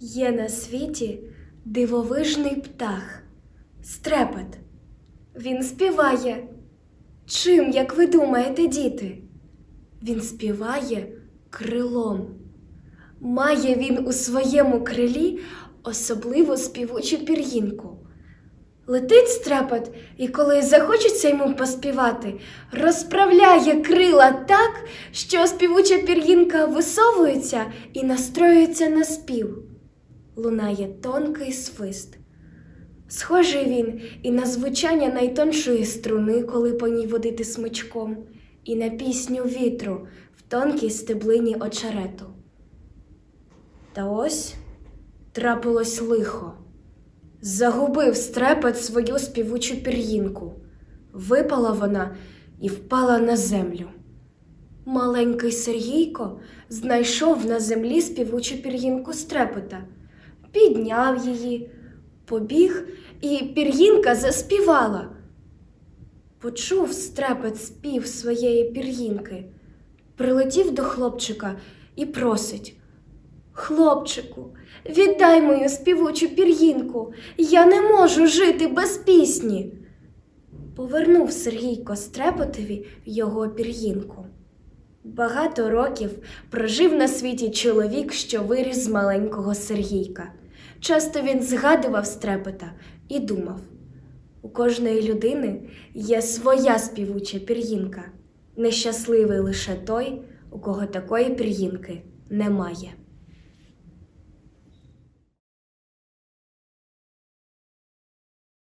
Є на світі дивовижний птах, стрепет. Він співає. Чим, як ви думаєте, діти? Він співає крилом. Має він у своєму крилі особливу співучу пір'їнку. Летить стрепет, і коли захочеться йому поспівати, розправляє крила так, що співуча пір'їнка висовується і настроюється на спів. Лунає тонкий свист. Схожий він і на звучання найтоншої струни, коли по ній водити смичком, і на пісню вітру в тонкій стеблині очерету. Та ось трапилось лихо. Загубив стрепет свою співучу пір'їнку. Випала вона і впала на землю. Маленький Сергійко знайшов на землі співучу пір'їнку стрепета, підняв її, побіг, і пір'їнка заспівала. Почув стрепет спів своєї пір'їнки, прилетів до хлопчика і просить. Хлопчику, віддай мою співучу пір'їнку, я не можу жити без пісні. Повернув Сергійко Стрепотові його пір'їнку. Багато років прожив на світі чоловік, що виріс маленького Сергійка. Часто він згадував стрепета і думав: у кожної людини є своя співуча пір'їнка. Нещасливий лише той, у кого такої пір'їнки немає.